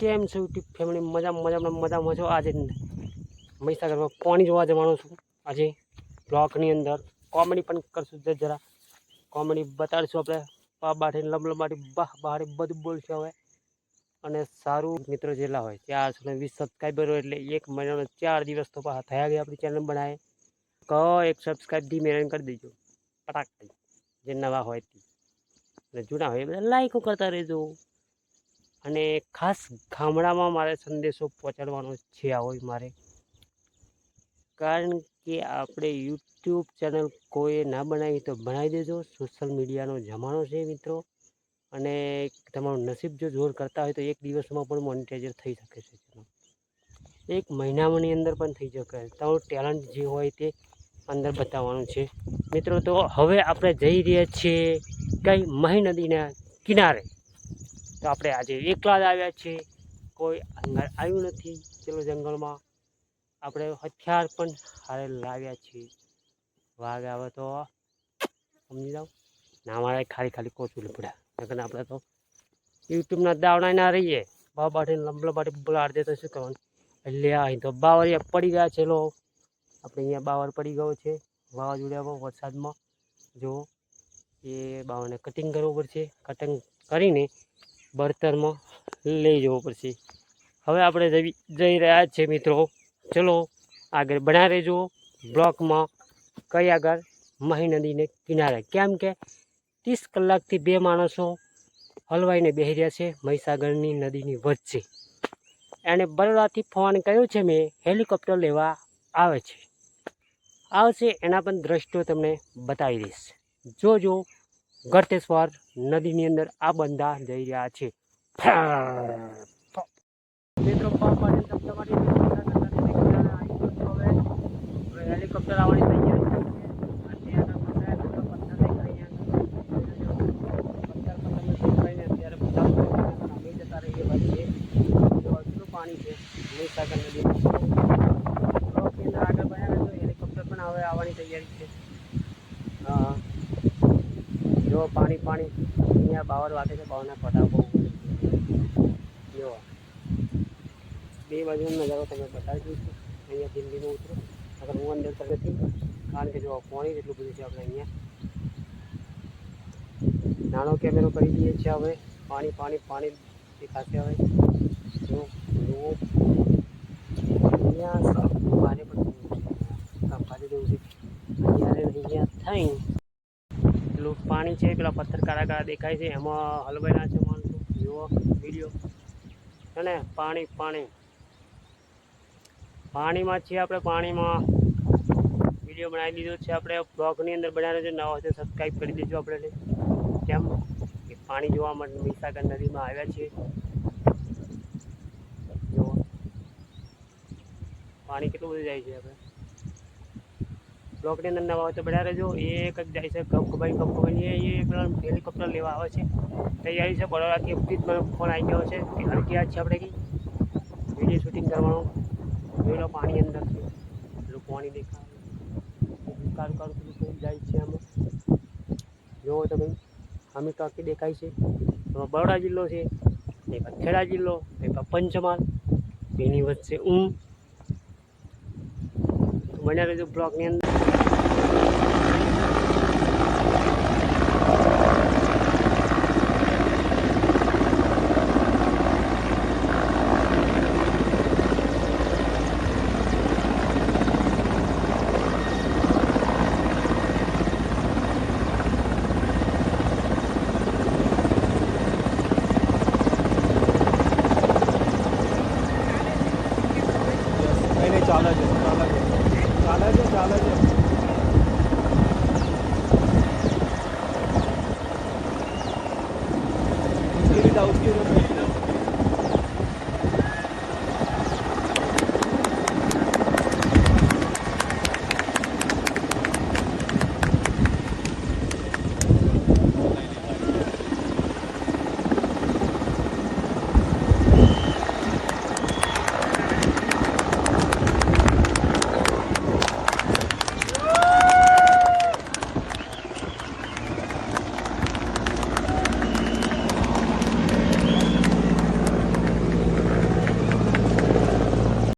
કેમ છો YouTube family મજા મજામાં મજામાં છો આજે મહીસાગરમાં પાણી જોવા જવાનું છું. આજે બ્લોકની અંદર કોમેડી પણ કરશું જરા. કોમેડી બતાડીશું આપણે. પા બાઠી લંબલંબાટી બાહ બહારી બધું બોલશું હવે. અને સારું મિત્રો જેટલા હોય ચારસો ને વીસ સબસ્ક્રાઈબરો એટલે એક મહિનાનો ચાર દિવસ તો પાછા થયા ગયા આપણી ચેનલ બનાવે. ક એક સબસ્ક્રાઈબ ધી મેરેન કરી દેજો. પટાક જે નવા હોય તે. અને જૂના હોય બધા લાઈકો કરતા રહેજો. અને ખાસ ગામડામાં મારે સંદેશો પહોંચાડવાનો છે આ હોય મારે. કારણ કે આપણે યુટ્યુબ ચેનલ કોઈએ ના બનાવી તો બનાવી દેજો. સોશિયલ મીડિયાનો જમાનો છે મિત્રો. અને તમારું નસીબ જો જોર કરતા હોય તો એક દિવસમાં પણ મોનિટાઇઝર થઈ શકે છે એક મહિનામાંની અંદર પણ થઈ શકે. તમારું ટેલેન્ટ જે હોય તે અંદર બતાવવાનું છે. મિત્રો, તો હવે આપણે જઈ રહ્યા છીએ કઈ મહી નદીના કિનારે. તો આપણે આજે એકલા જ આવ્યા છીએ. કોઈ અંદર આવ્યું નથી પેલું જંગલમાં. આપણે હથિયાર પણ હારે લાવ્યા છીએ. વાઘ આવે તો સમજી જાઓ. ના મારે ખાલી ખાલી કોચું લીપડ્યા. નકર આપણે તો યુટ્યુબના દાવણા ના રહીએ. બાબાટી લંબલબાટી બોલાડ દે તો શું કરવાનું? એટલે અહીં તો બાવરિયા પડી ગયા છે લો. આપણે અહીંયા બાવર પડી ગયો છે. વાવાઝોડામાં વરસાદમાં. જો એ બાવરને કટિંગ કરવું પડશે. કટિંગ કરીને બળતરમાં લઈ જવું પડશે. હવે આપણે જઈ જઈ રહ્યા છીએ મિત્રો. ચલો આગળ બના રહેજો બ્લોકમાં. કઈ આગળ? મહી નદીને કિનારે. કેમ કે ત્રીસ કલાકથી બે માણસો હલવાઈને બેસી રહ્યા છે મહીસાગરની નદીની વચ્ચે. એણે બરોડાથી ફોન કર્યો છે મેં. હેલિકોપ્ટર લેવા આવે છે. આવશે એના પણ દ્રષ્ટિઓ તમને બતાવી દઈશ. જોજો ગળતેશ્વર નદીની અંદર આ બંધા જઈ રહ્યા છે. મિત્રો હવે. હવે હેલિકોપ્ટર આવવાની તૈયારી પાણી છે. મહીસાગર બ્લોકની અંદર આગળ હેલિકોપ્ટર પણ હવે આવવાની તૈયારી છે. જો પાણી પાણી અહીંયા બાવર વાગે છે બાવરના ફટા બહુ જો બે બાજુનો નજારો તમે બતાવી દઈશું અહીંયા દિલ્હીમાં ઉતરો અગર હું અંદર તો નથી કારણ કે જો પાણી એટલું બધું છે આપણે અહીંયા નાનો કેમેરો કરી દઈએ છીએ હવે પાણી પાણી પાણી દેખાશે હવે જો જુઓ અહીંયા ભારે પણ ભારે જેવું છે અહીંયા ને અહીંયા થઈ પેલું પાણી છે, પેલા પથ્થર કાળા કાળા દેખાય છે, એમાં હલવાયેલા છે માણસો. જુઓ વીડિયો છે ને પાણી પાણી. પાણીમાં છીએ આપણે, પાણીમાં વીડિયો બનાવી દીધો છે. આપણે બ્લોગની અંદર બનાવ્યો છે. નવા હોય સબસ્ક્રાઈબ કરી દેજો આપણે કેમ કે પાણી જોવા માટે મહીસાગર નદીમાં આવ્યા છીએ. પાણી કેટલું બધું જાય છે આપણે. અંદર નવા હોય તો બધા રહેજો એ કંઈક જાય છે કપકભાઈ કપકભાઈ એ એ પેલા હેલિકોપ્ટર લેવા આવે છે તૈયારી છે બરોડાથી કે જ ફોન આવી ગયો છે કે યાદ છે આપણે કે વીડિયો શૂટિંગ કરવાનું જોઈ પાણી અંદર છે પેલું પાણી દેખાય કારું કારું પેલું જાય છે આમાં જોવો તો ભાઈ અમે ટાંકી દેખાય છે બરોડા જિલ્લો છે એક ખેડા જિલ્લો એક પંચમહાલ એની વચ્ચે ઊં બન્યા રહેજો બ્લોકની અંદર కాలేజెస్ కాలేజెస్ కాలేజెస్